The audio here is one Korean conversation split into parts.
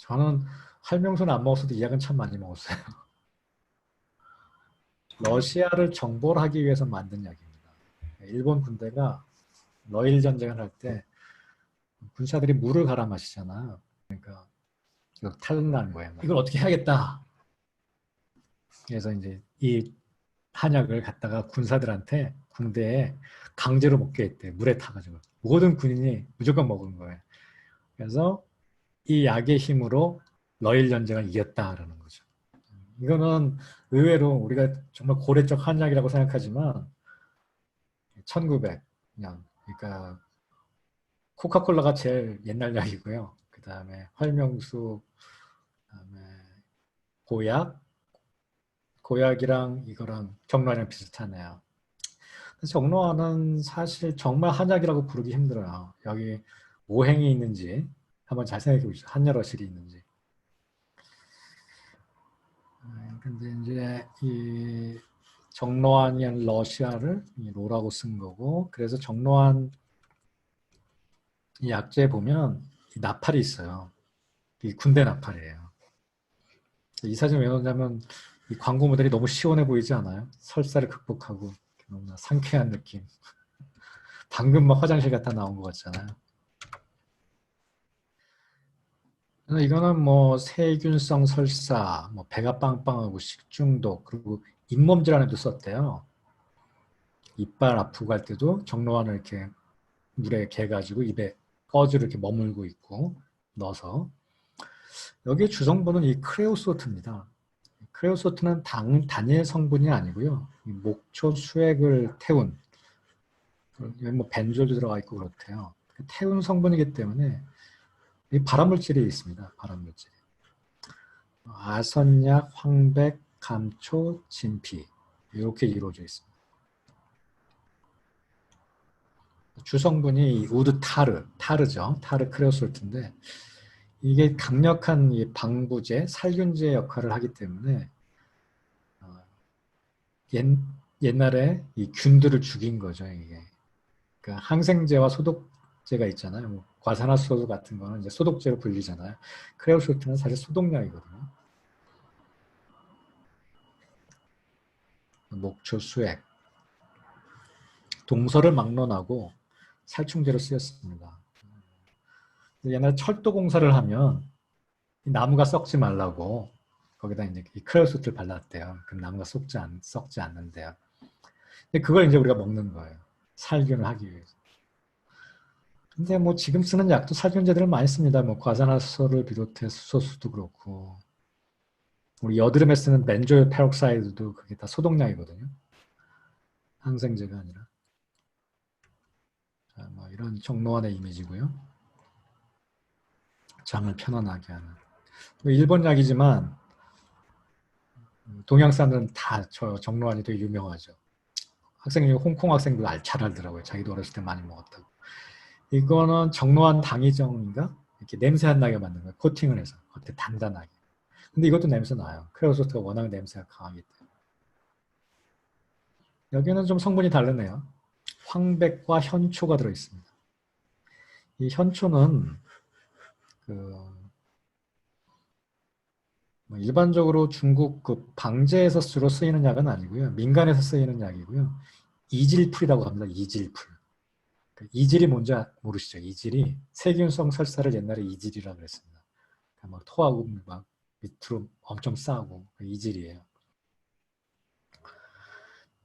저는 활명수는 안 먹었어도 이 약은 참 많이 먹었어요. 러시아를 정벌하기 위해서 만든 약입니다. 일본 군대가 러일 전쟁을 할 때 군사들이 물을 갈아 마시잖아요. 그러니까 이거 탈난 거예요. 이걸 어떻게 해야겠다. 그래서 이제 이 한약을 갖다가 군사들한테 군대에 강제로 먹게 했대. 물에 타가지고 모든 군인이 무조건 먹은 거예요. 그래서 이 약의 힘으로 러일 전쟁을 이겼다라는 거죠. 이거는 의외로 우리가 정말 고래적 한약이라고 생각하지만 1900 년 그러니까 코카콜라가 제일 옛날 약이고요. 그 다음에 활명수, 그다음에 고약, 고약이랑 이거랑 정로환이랑 비슷하네요. 정로환은 사실 정말 한약이라고 부르기 힘들어요. 여기 오행이 있는지 한번 잘 생각해 보시죠. 한여러실이 있는지. 근데 이제 이 정로환이 러시아를 로라고 쓴 거고 그래서 정로환 이 약재에 보면 이 나팔이 있어요. 이 군대 나팔이에요. 이 사진 왜 넣냐면 이 광고 모델이 너무 시원해 보이지 않아요? 설사를 극복하고 너무나 상쾌한 느낌. 방금 막 화장실 갔다 나온 것 같잖아요. 이거는 뭐 세균성 설사, 뭐 배가 빵빵하고 식중독, 그리고 잇몸 질환에도 썼대요. 이빨 아프고 할 때도 정로환을 이렇게 물에 개가지고 입에 꺼즈를 이렇게 머물고 있고 넣어서 여기에 주성분은 이 크레오소트입니다. 크레오소트는 당, 단일 성분이 아니고요. 목초 수액을 태운 여기 뭐 벤졸도 들어가 있고 그렇대요. 태운 성분이기 때문에 이 발암물질이 있습니다. 발암물질. 아선약, 황백, 감초, 진피 이렇게 이루어져 있습니다. 주성분이 우드 타르, 타르죠. 타르 크레오솔트인데 이게 강력한 이 방부제, 살균제 역할을 하기 때문에 어, 옛, 옛날에 이 균들을 죽인 거죠. 이게 그러니까 항생제와 소독 제가 있잖아요. 뭐 과산화수소 같은 거는 이제 소독제로 불리잖아요. 크레오솔트는 사실 소독약이거든요. 목초 수액 동서를 막론하고 살충제로 쓰였습니다. 옛날 철도 공사를 하면 나무가 썩지 말라고 거기다 이제 이 크레오소트를 발랐대요. 그럼 나무가 썩지, 않, 썩지 않는데요. 근데 그걸 이제 우리가 먹는 거예요. 살균을 하기 위해서. 근데 뭐 지금 쓰는 약도 살균제들을 많이 씁니다. 뭐 과산화수소를 비롯해 수소수도 그렇고 우리 여드름에 쓰는 벤조일 페록사이드도 그게 다 소독약이거든요. 항생제가 아니라. 자, 뭐 이런 정로환의 이미지고요. 장을 편안하게 하는. 뭐 일본 약이지만 동양 사람들은 다 저 정로환이 되게 유명하죠. 학생 중에 홍콩 학생도 잘 알더라고요. 자기도 어렸을 때 많이 먹었다고. 이거는 정로환 당이정인가? 이렇게 냄새 안 나게 만든 거예요. 코팅을 해서 겉에 단단하게. 근데 이것도 냄새 나요. 크레오소트가 워낙 냄새가 강하기 때문에. 여기는 좀 성분이 다르네요. 황백과 현초가 들어있습니다. 이 현초는 그뭐 일반적으로 중국 그 방제에서 주로 쓰이는 약은 아니고요. 민간에서 쓰이는 약이고요. 이질풀이라고 합니다. 이질풀. 그 이질이 뭔지 모르시죠? 이질이 세균성 설사를 옛날에 이질이라고 그랬습니다. 막 토하고 막 밑으로 엄청 싸고 그 이질이에요.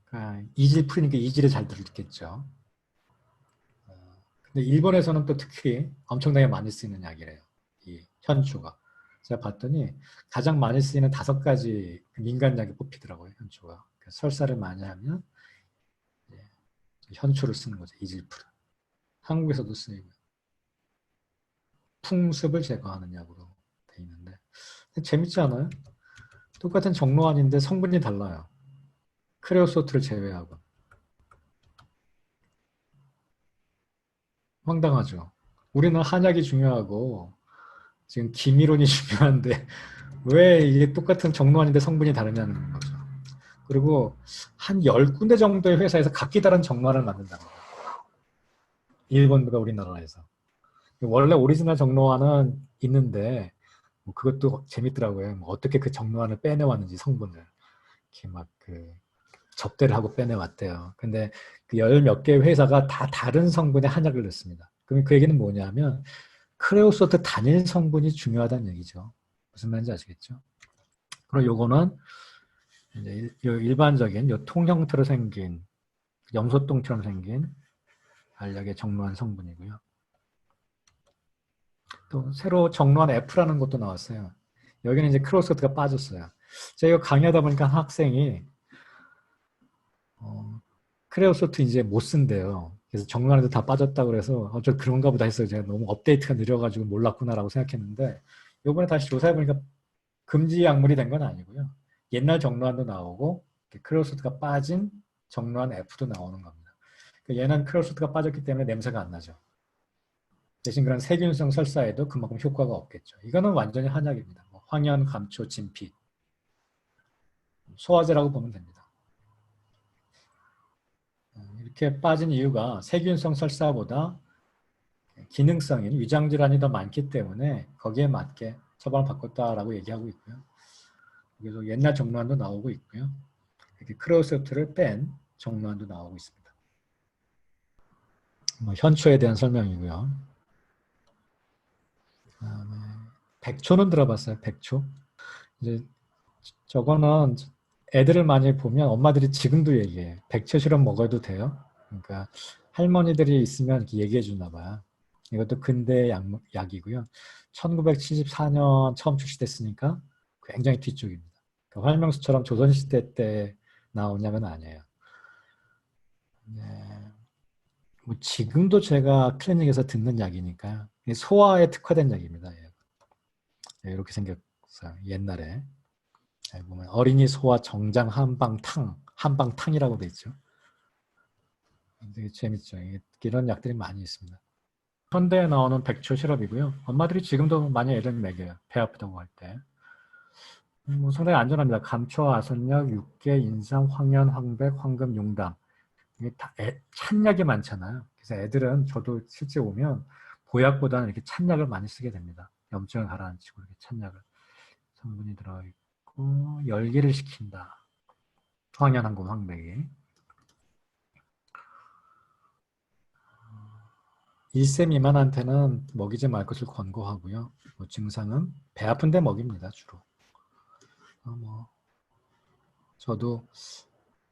그러니까 이질 풀이니까 이질에 잘 들겠죠. 어, 근데 일본에서는 또 특히 엄청나게 많이 쓰이는 약이래요. 이 현초가. 제가 봤더니 가장 많이 쓰이는 다섯 가지 민간약이 뽑히더라고요. 현초가. 설사를 많이 하면 현초를 쓰는 거죠. 이질풀. 한국에서도 쓰이고 풍습을 제거하는 약으로 돼 있는데 재밌지 않아요? 똑같은 정로환인데 성분이 달라요. 크레오소트를 제외하고. 황당하죠. 우리는 한약이 중요하고 지금 기미론이 중요한데 왜 이게 똑같은 정로환인데 성분이 다르냐는 거죠. 그리고 한 10군데 정도의 회사에서 각기 다른 정로환을 만든다는 거예요. 일본과 우리나라에서. 원래 오리지널 정로환은 있는데 뭐 그것도 재밌더라고요. 뭐 어떻게 그 정로안을 빼내왔는지 성분을 이렇게 막 그 접대를 하고 빼내왔대요. 근데 그 열 몇 개의 회사가 다 다른 성분의 한약을 넣습니다. 그럼 그 얘기는 뭐냐면 크레오소트 단일 성분이 중요하다는 얘기죠. 무슨 말인지 아시겠죠? 그리고 요거는 이제 일반적인 요 통 형태로 생긴 염소똥처럼 생긴 알약의 정로한 성분이고요. 또 새로 정로한 F라는 것도 나왔어요. 여기는 이제 크로스가 빠졌어요. 제가 이거 강의하다 보니까 한 학생이 어, 크레오소트 이제 못 쓴대요. 그래서 정로안에도 다 빠졌다고 그래서 어, 저 그런가 보다 했어요. 제가 너무 업데이트가 느려가지고 몰랐구나라고 생각했는데 요번에 다시 조사해보니까 금지 약물이 된 건 아니고요. 옛날 정로안도 나오고 크레오소트가 빠진 정로안 F도 나오는 겁니다. 그 얘는 크레오소트가 빠졌기 때문에 냄새가 안 나죠. 대신 그런 세균성 설사에도 그만큼 효과가 없겠죠. 이거는 완전히 한약입니다. 뭐 황연, 감초, 진피, 소화제라고 보면 됩니다. 음, 이렇게 빠진 이유가 세균성 설사보다 기능성인 위장 질환이 더 많기 때문에 거기에 맞게 처방을 바꿨다라고 얘기하고 있고요. 그래서 옛날 정로안도 나오고 있고요. 이렇게 크로스트를 뺀 정로안도 나오고 있습니다. 뭐 현초에 대한 설명이고요. 그다음에 백초는 들어봤어요. 백초. 이제 저거는 애들을 많이 보면 엄마들이 지금도 얘기해. 백초 시럽 먹어도 돼요. 그러니까 할머니들이 있으면 이렇게 얘기해 주나 봐요. 이것도 근대 약, 약이고요. 1974년 처음 출시됐으니까 굉장히 뒤쪽입니다. 그 활명수처럼 조선시대 때 약은 아니에요. 네. 뭐 지금도 제가 클리닉에서 듣는 약이니까요. 이게 소화에 특화된 약입니다. 예. 네, 이렇게 생겼어요. 옛날에. 잘 보면 어린이 소화 정장 한방탕, 한방탕이라고 돼 있죠. 되게 재밌죠. 이게 이런 약들이 많이 있습니다. 현대에 나오는 백초 시럽이고요. 엄마들이 지금도 많이 애들 먹여요. 배 아프다고 할 때. 음, 뭐 상당히 안전합니다. 감초, 아선약, 육계, 인삼, 황연, 황백, 황금, 용담. 찬약이 많잖아요. 그래서 애들은 저도 실제 오면 보약보다는 이렇게 찬약을 많이 쓰게 됩니다. 염증을 가라앉히고 이렇게 찬약을 성분이 들어있고 열기를 식힌다. 황연, 황금, 황백이. 1세 미만한테는 먹이지 말 것을 권고하고요. 뭐 증상은 배 아픈데 먹입니다 주로. 어, 뭐 저도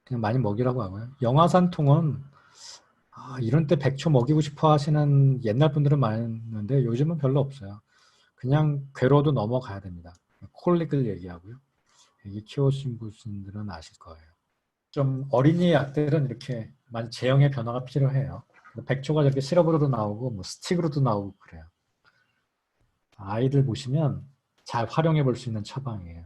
그냥 많이 먹이라고 하고요. 영화산통은 아, 이런 때 백초 먹이고 싶어 하시는 옛날 분들은 많은데 요즘은 별로 없어요. 그냥 괴로워도 넘어가야 됩니다. 콜릭을 얘기하고요. 여기 키워신 분들은 아실 거예요. 좀 어린이 약들은 이렇게 많이 제형의 변화가 필요해요. 백초가 저렇게 시럽으로도 나오고 뭐 스틱으로도 나오고 그래요. 아이들 보시면 잘 활용해 볼 수 있는 처방이에요.